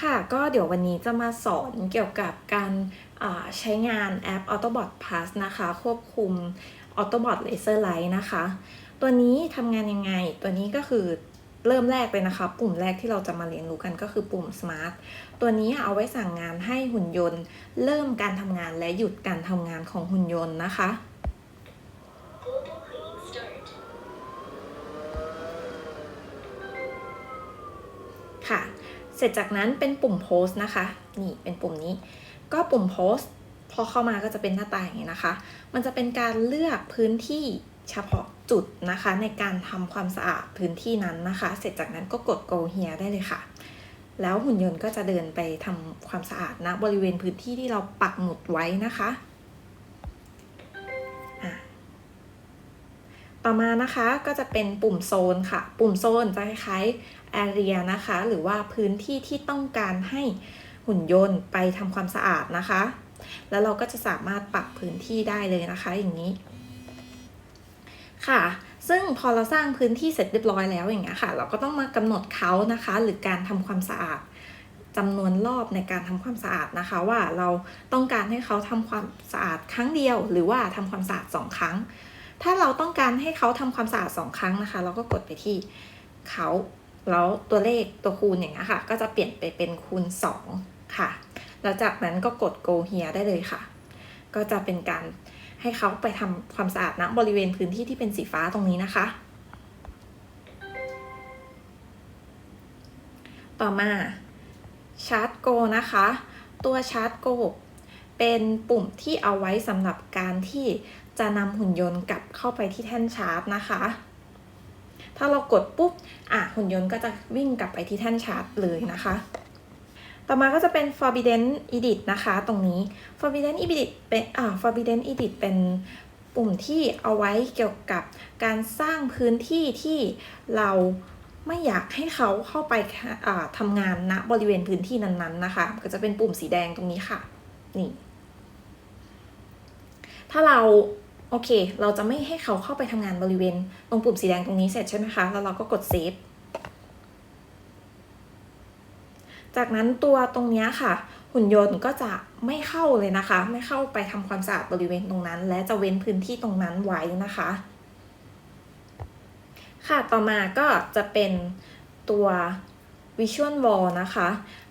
ค่ะก็เดี๋ยววันนี้จะมาสอนเกี่ยวกับการใช้งานแอป Autobot Plus นะคะ ควบคุม Autobot Laser Light นะคะ ตัวนี้ทำงานยังไง ตัวนี้ก็คือเริ่มแรกเลยนะคะ ปุ่มแรกที่เราจะมาเรียนรู้กันก็คือปุ่ม Smart ตัวนี้เอาไว้สั่งงานให้หุ่นยนต์ เริ่มการทำงานและหยุดการทำงานของหุ่นยนต์นะคะ เสร็จจากนั้นเป็นปุ่มโพสต์นะคะ นี่เป็นปุ่มนี้ ก็ปุ่มโพสต์พอเข้ามาก็จะเป็นหน้าตาอย่างนี้นะคะ มันจะเป็นการเลือกพื้นที่เฉพาะจุดนะคะ ในการทำความสะอาดพื้นที่นั้นนะคะ เสร็จจากนั้นก็กด go here ได้เลยค่ะ แล้วหุ่นยนต์ก็จะเดินไปทำความสะอาดณบริเวณพื้นที่ที่เราปักหมุดไว้นะคะ ต่อมานะคะก็จะเป็นปุ่มโซนค่ะ ปุ่มโซนจะคล้ายๆ area นะคะ หรือว่าพื้นที่ที่ต้องการให้หุ่นยนต์ไปทำความสะอาดนะคะ แล้วเราก็จะสามารถปรับพื้นที่ได้เลยนะคะ อย่างนี้ ค่ะ ซึ่งพอเราสร้างพื้นที่เสร็จเรียบร้อยแล้วอย่างเงี้ยค่ะ เราก็ต้องมากำหนดเขานะคะ หรือการทำความสะอาดจำนวนรอบในการทำความสะอาดนะคะ ว่าเราต้องการให้เขาทำความสะอาดครั้งเดียว หรือว่าทำความสะอาดสองครั้ง ถ้าเราต้องการให้เขาทำความสะอาดสองครั้งนะคะ เราก็กดไปที่เขาแล้วตัวเลขตัวคูณอย่างเงี้ยค่ะ ก็จะเปลี่ยนไปเป็นคูณ 2 ค่ะ แล้วจากนั้นก็กด go here ได้เลยค่ะ ก็จะเป็นการให้เขาไปทำความสะอาดณบริเวณพื้นที่ที่เป็นสีฟ้าตรงนี้นะคะ ต่อมาชาร์จ go นะคะ ตัวชาร์จ go เป็นปุ่มที่เอาไว้สำหรับการที่ จะนำหุ่นยนต์กลับเข้าไปที่แท่นชาร์จนะคะ ถ้าเรากดปุ๊บอะหุ่นยนต์ก็จะวิ่งกลับไปที่แท่นชาร์จเลยนะคะ ต่อมาก็จะเป็น forbidden edit นะคะ ตรงนี้ forbidden edit เป็นอ่า forbidden edit เป็นปุ่มที่เอาไว้เกี่ยวกับการสร้างพื้นที่ที่เราไม่อยากให้เขาเข้าไปอ่าทำงานณบริเวณพื้นที่นั้นๆนะคะ ก็จะเป็นปุ่มสีแดงตรงนี้ค่ะ นี่ ถ้าเรา โอเค เราจะไม่ให้เขาเข้าไปทำงานบริเวณ ตรงปุ่มสีแดงตรงนี้เสร็จใช่ไหมคะ แล้วเราก็กดเซฟจากนั้นตัวตรงนี้ค่ะ หุ่นยนต์ก็จะไม่เข้าเลยนะคะ ไม่เข้าไปทำความสะอาดบริเวณตรงนั้น และจะเว้นพื้นที่ตรงนั้นไว้นะคะ ค่ะต่อมาก็จะเป็นตัว Visual Wall นะคะ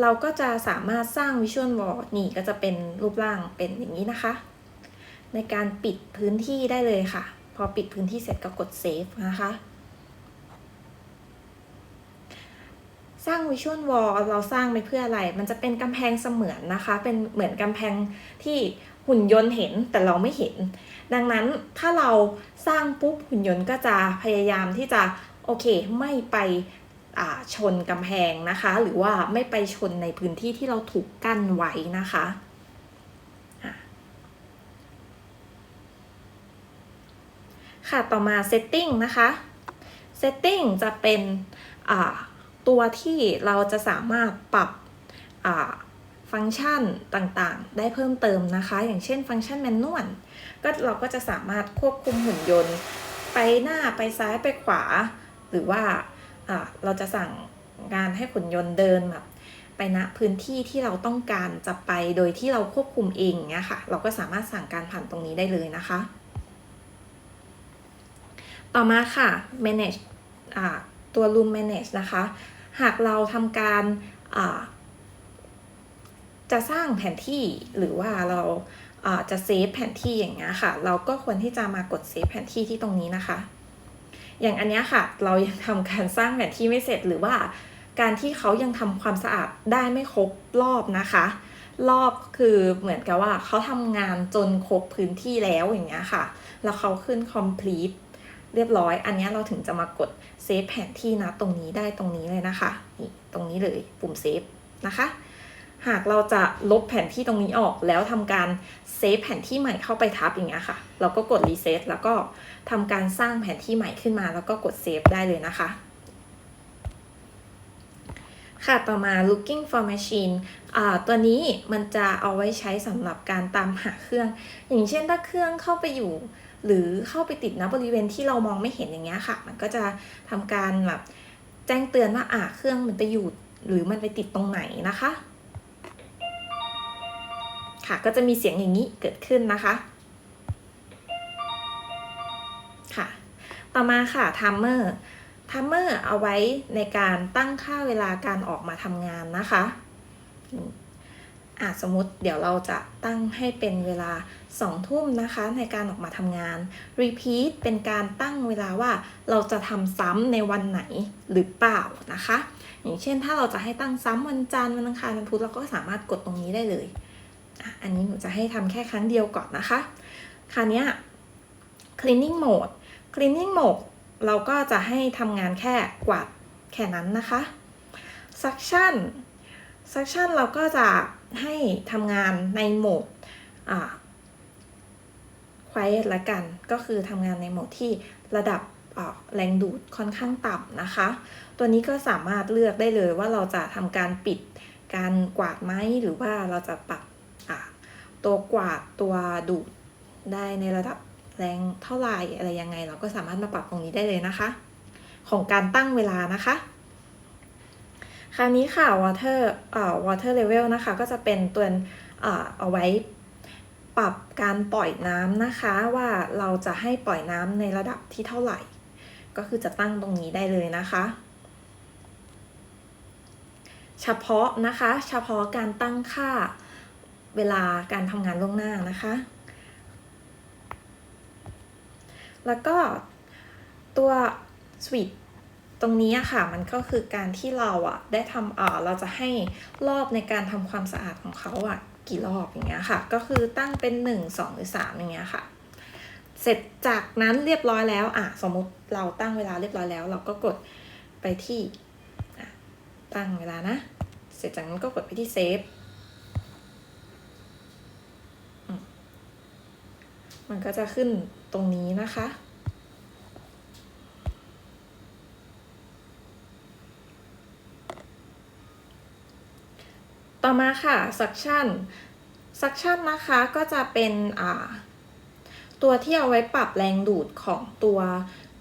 เราก็จะสามารถสร้าง Visual Wall นี่ก็จะเป็นรูปร่างเป็นอย่างนี้นะคะ ในการปิดพื้นที่ได้เลยค่ะ พอปิดพื้นที่เสร็จก็กด Save นะคะ สร้าง Visual Wall เราสร้างไปเพื่ออะไร มันจะเป็นกำแพงเสมือนนะคะ เป็นเหมือนกำแพงที่หุ่นยนต์เห็นแต่เราไม่เห็น ดังนั้นถ้าเราสร้างปุ๊บหุ่นยนต์ก็จะพยายามที่จะโอเคไม่ไปชนกำแพงนะคะ หรือว่าไม่ไปชนในพื้นที่ที่เราถูกกั้นไว้นะคะ ค่ะ ต่อมา Setting นะคะ Setting จะเป็นตัวที่เราจะสามารถปรับฟังก์ชันต่างๆ ได้เพิ่มเติมนะคะ อย่างเช่นฟังก์ชันแมนนวลก็เราก็จะสามารถควบคุมหุ่นยนต์ ไปหน้าไปซ้ายไปขวา หรือว่าเราจะสั่งงานให้หุ่นยนต์เดินแบบไปณพื้นที่ที่เราต้องการจะไปโดยที่เราควบคุมเองเงี้ยค่ะ เราก็สามารถสั่งการผ่านตรงนี้ได้เลยนะคะ ต่อมาค่ะ manage ตัว room manage นะคะ หากเราทำการจะสร้างแผนที่หรือว่าเราอ่าจะเซฟแผนที่อย่างเงี้ยค่ะ เราก็ควรที่จะมากดเซฟแผนที่ที่ตรงนี้นะคะ อย่างอันเนี้ยค่ะ เรายังทำการสร้างแผนที่ไม่เสร็จหรือว่าการที่เขายังทำความสะอาดได้ไม่ครบรอบนะคะ รอบคือเหมือนกับว่าเขาทำงานจนครบพื้นที่แล้วอย่างเงี้ยค่ะ แล้วเขาขึ้น complete เรียบร้อย อันนี้เราถึงจะมากดเซฟแผนที่นะตรงนี้ได้ตรงนี้เลยนะคะนี่ตรงนี้เลยปุ่มเซฟนะคะหากเราจะลบแผนที่ตรงนี้ออกแล้วทำการเซฟแผนที่ใหม่เข้าไปทับอย่างเงี้ยค่ะ เราก็กดรีเซ็ตแล้วก็ทำการสร้างแผนที่ใหม่ขึ้นมา แล้วก็กดเซฟได้เลยนะคะ ค่ะต่อมา looking for machine อ่าตัวนี้มันจะเอาไว้ใช้สำหรับการตามหาเครื่อง อย่างเช่นถ้าเครื่องเข้าไปอยู่ หรือเข้าไปติดณบริเวณที่เรามองไม่เห็นอย่างเงี้ยค่ะ มันก็จะทำการแบบแจ้งเตือนว่าอ่าเครื่องมันไปอยู่หรือมันไปติดตรงไหนนะคะ ค่ะก็จะมีเสียงอย่างนี้เกิดขึ้นนะคะค่ะ ต่อมาค่ะ timer timer เอาไว้ในการตั้งค่าเวลาการออกมาทำงานนะคะ อะสมมติเดี๋ยวเราจะตั้งให้เป็นเวลา2ทุ่มนะคะในการออกมาทำงาน repeat เป็นการตั้งเวลาว่าเราจะทำซ้ำในวันไหนหรือเปล่านะคะ อย่างเช่นถ้าเราจะให้ตั้งซ้ำวันจันทร์วันอังคารวันพุธเราก็สามารถกดตรงนี้ได้เลยอะอันนี้หนูจะให้ทำแค่ครั้งเดียวก่อนนะคะ คราวนี้ cleaning mode cleaning mode เราก็จะให้ทำงานแค่กวาดแค่นั้นนะคะ suction suction เราก็จะ ให้ทำงานในโหมดอ่า quiet ละกัน ก็คือทำงานในโหมดที่ระดับแรงดูดค่อนข้างต่ำนะคะ ตัวนี้ก็สามารถเลือกได้เลยว่าเราจะทำการปิดการกวาดไหมหรือว่าเราจะปรับตัวกวาดตัวดูดได้ในระดับแรงเท่าไหร่อะไรยังไง เราก็สามารถมาปรับตรงนี้ได้เลยนะคะ ของการตั้งเวลานะคะ ราวนี้ค่ะ water อ่อ water level นะคะ ก็จะเป็นตัวเอ่อเอาไว้ปรับการปล่อยน้ำนะคะว่าเราจะให้ปล่อยน้ำในระดับที่เท่าไหร่ ก็คือจะตั้งตรงนี้ได้เลยนะคะ เฉพาะนะคะ เฉพาะการตั้งค่าเวลาการทำงานล่วงหน้านะคะ แล้วก็ตัวสวิต ตรงนี้ค่ะมันก็คือการที่เราอะได้ทำเอ่อเราจะให้รอบในการทำความสะอาดของเขาอะกี่รอบอย่างเงี้ยค่ะ ก็คือตั้งเป็น 1 2 หรือ 3 อย่างเงี้ยค่ะ เสร็จจากนั้นเรียบร้อยแล้วอะสมมุติเราตั้งเวลาเรียบร้อยแล้ว เราก็กดไปที่ตั้งเวลานะ เสร็จจากนั้นก็กดไปที่เซฟมันก็จะขึ้นตรงนี้นะคะ ต่อมาค่ะ suction suction นะคะก็จะเป็นอ่าตัวที่เอาไว้ปรับแรงดูดของตัว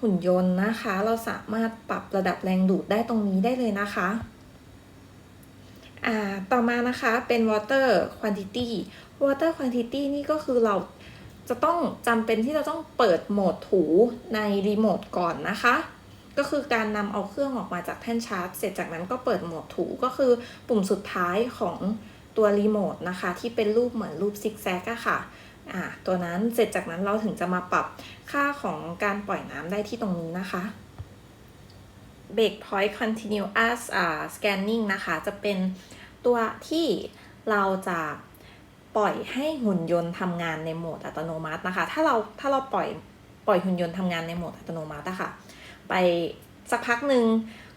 หุ่นยนต์นะคะ เราสามารถปรับระดับแรงดูดได้ตรงนี้ได้เลยนะคะต่อมานะคะเป็น water quantity water quantity นี่ก็คือเราจะต้องจำเป็นที่เราต้องเปิดโหมดถูในรีโมทก่อนนะคะ ก็คือการนำเอาเครื่องออกมาจากแท่นชาร์จ เสร็จจากนั้นก็เปิดโหมดถูก็คือปุ่มสุดท้ายของตัวรีโมทนะคะ ที่เป็นรูปเหมือนรูปซิกแซกอะค่ะอ่าตัวนั้นเสร็จจากนั้นเราถึงจะมาปรับค่าของการปล่อยน้ำได้ที่ตรงนี้นะคะ Break Point Continuous อ่า Scanning นะคะ จะเป็นตัวที่เราจะปล่อยให้หุ่นยนต์ทำงานในโหมดอัตโนมัตินะคะ ถ้าเราถ้าเราปล่อยปล่อยหุ่นยนต์ทำงานในโหมดอัตโนมัติะค่ะ ไปสักพักหนึ่ง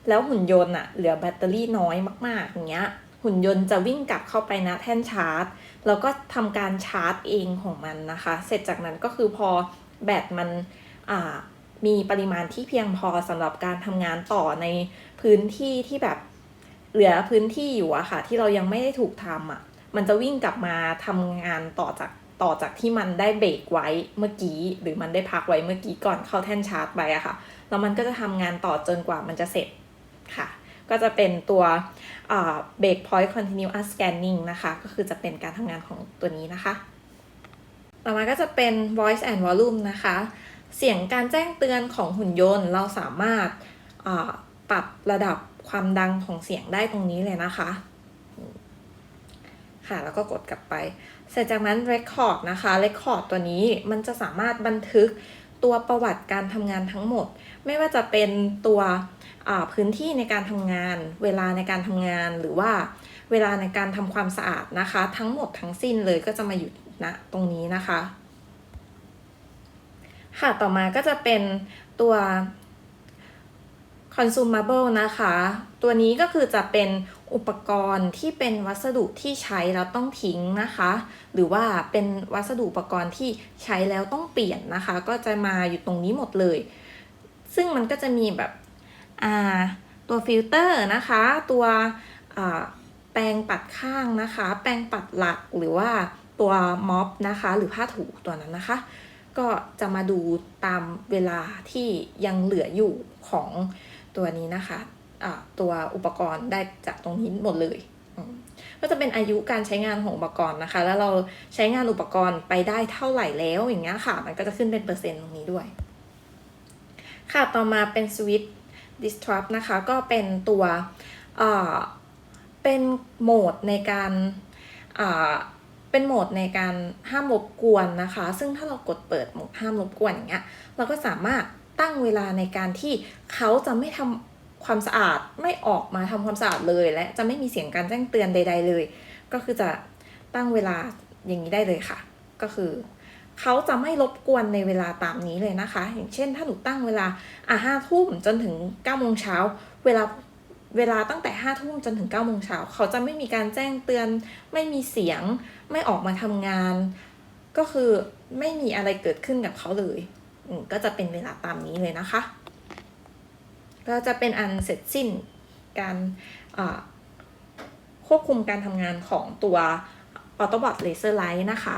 แล้วหุ่นยนต์อะเหลือแบตเตอรี่น้อยมากๆอย่างเงี้ย หุ่นยนต์จะวิ่งกลับเข้าไปนะแท่นชาร์จ แล้วก็ทำการชาร์จเองของมันนะคะ เสร็จจากนั้นก็คือพอแบตมันมีปริมาณที่เพียงพอสำหรับการทำงานต่อในพื้นที่ที่แบบเหลือพื้นที่อยู่อะค่ะ ที่เรายังไม่ได้ถูกทำอะมันจะวิ่งกลับมาทำงานต่อจาก ต่อจากที่มันได้เบรกไว้เมื่อกี้ หรือมันได้พักไว้เมื่อกี้ก่อนเข้าแท่นชาร์จไปอะค่ะแล้วมันก็จะทำงานต่อจนกว่ามันจะเสร็จค่ะ ก็จะเป็นตัวอ่า break point continuous scanning นะคะ ก็คือจะเป็นการทำงานของตัวนี้นะคะ ต่อมาก็จะเป็น voice and volume นะคะ เสียงการแจ้งเตือนของหุ่นยนต์เราสามารถปรับระดับความดังของเสียงได้ตรงนี้เลยนะคะ ค่ะ แล้วก็กดกลับไป เสร็จจากนั้น record นะคะ record ตัวนี้มันจะสามารถบันทึกตัวประวัติการทำงานทั้งหมด ไม่ว่าจะเป็นตัวพื้นที่ในการทำงาน เวลาในการทำงานหรือว่าเวลาในการทำความสะอาดนะคะ ทั้งหมดทั้งสิ้นเลยก็จะมาอยู่ณตรงนี้นะคะ ค่ะต่อมาก็จะเป็นตัว consumable นะคะ ตัวนี้ก็คือจะเป็นอุปกรณ์ที่เป็นวัสดุที่ใช้แล้วต้องทิ้งนะคะ หรือว่าเป็นวัสดุอุปกรณ์ที่ใช้แล้วต้องเปลี่ยนนะคะ ก็จะมาอยู่ตรงนี้หมดเลย ซึ่งมันก็จะมีแบบตัวฟิลเตอร์นะคะ ตัวแปรงปัดข้างนะคะ แปรงปัดหลักหรือว่าตัวม็อบนะคะ หรือผ้าถูตัวนั้นนะคะ ก็จะมาดูตามเวลาที่ยังเหลืออยู่ของ ตัวนี้นะคะอ่าตัวอุปกรณ์ได้จากตรงนี้หมดเลย ก็จะเป็นอายุการใช้งานของอุปกรณ์นะคะ แล้วเราใช้งานอุปกรณ์ไปได้เท่าไหร่แล้วอย่างเงี้ยค่ะ มันก็จะขึ้นเป็นเปอร์เซ็นต์ตรงนี้ด้วย ค่ะ ต่อมาเป็น switch disrupt นะคะ ก็เป็นตัวเอ่อเป็นโหมดในการอ่าเป็นโหมดในการห้ามรบกวนนะคะ ซึ่งถ้าเรากดเปิดโหมดห้ามรบกวนอย่างเงี้ย เราก็สามารถ ตั้งเวลาในการที่เขาจะไม่ทำความสะอาดไม่ออกมาทำความสะอาดเลย และจะไม่มีเสียงการแจ้งเตือนใด ๆ เลย ก็คือจะตั้งเวลาอย่างนี้ได้เลยค่ะ ก็คือเขาจะไม่รบกวนในเวลาตามนี้เลยนะคะ อย่างเช่น ถ้าหนูตั้งเวลาอะห้าทุ่มจนถึงเก้าโมงเช้าเวลาเวลาตั้งแต่ห้าทุ่มจนถึงเก้าโมงเช้าเขาจะไม่มีการแจ้งเตือน ไม่มีเสียง ไม่ออกมาทำงาน ก็คือไม่มีอะไรเกิดขึ้นกับเขาเลย ก็จะเป็นเวลาตามนี้เลยนะคะ ก็จะเป็นอันเสร็จสิ้นการควบคุมการทำงานของตัว Autobot Laser Light นะคะ